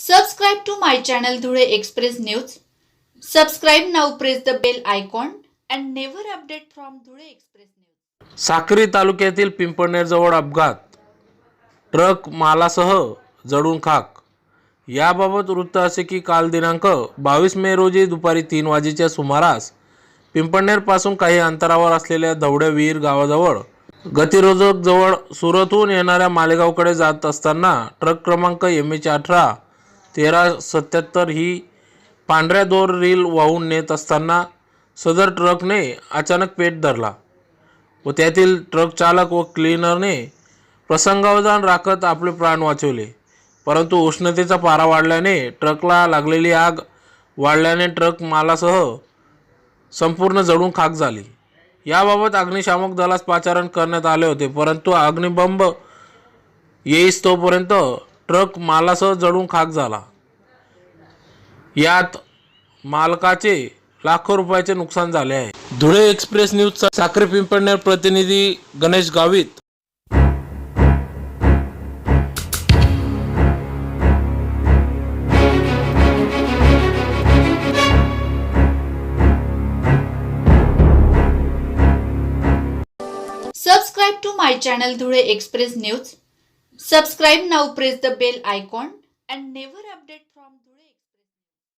Subscribe to my channel Dhule express news subscribe now press the bell icon and never update from Dhule express news Sakri तालुक्यातील पिंपळनेरजवळ अपघात. Truck मालासह जडून खाक. याबाबत वृत्त असे की काल दिनांक बावीस मे रोजी दुपारी तीन वाजेच्या सुमारास पिंपळनेरपासून काही अंतरावर असलेल्या धवड्या विहीर गावाजवळ गतिरोधक जवळ सुरतहून येणाऱ्या मालेगावकडे जात असताना ट्रक क्रमांक एम एच अठरा तेरा सत्याहत्तर ही पांढऱ्या दोर रील वाहून नेत असताना सदर ट्रकने अचानक पेट धरला व त्यातील ट्रक चालक व क्लीनरने प्रसंगावधान राखत आपले प्राण वाचवले. परंतु उष्णतेचा पारा वाढल्याने ट्रकला लागलेली आग वाढल्याने ट्रक मालासह संपूर्ण जळून खाक झाली. याबाबत अग्निशामक दलास पाचारण करण्यात आले होते परंतु अग्निबंब येईस तोपर्यंत ट्रक मालासह जळून खाक झाला. यात मालकाचे लाखो रुपयाचे नुकसान झाले आहे. धुळे एक्सप्रेस न्यूजचा साखरे पिंपळनेर प्रतिनिधी Ganesh Gavit. Subscribe to my channel Dhule express news subscribe now press the bell icon and never update from Dhule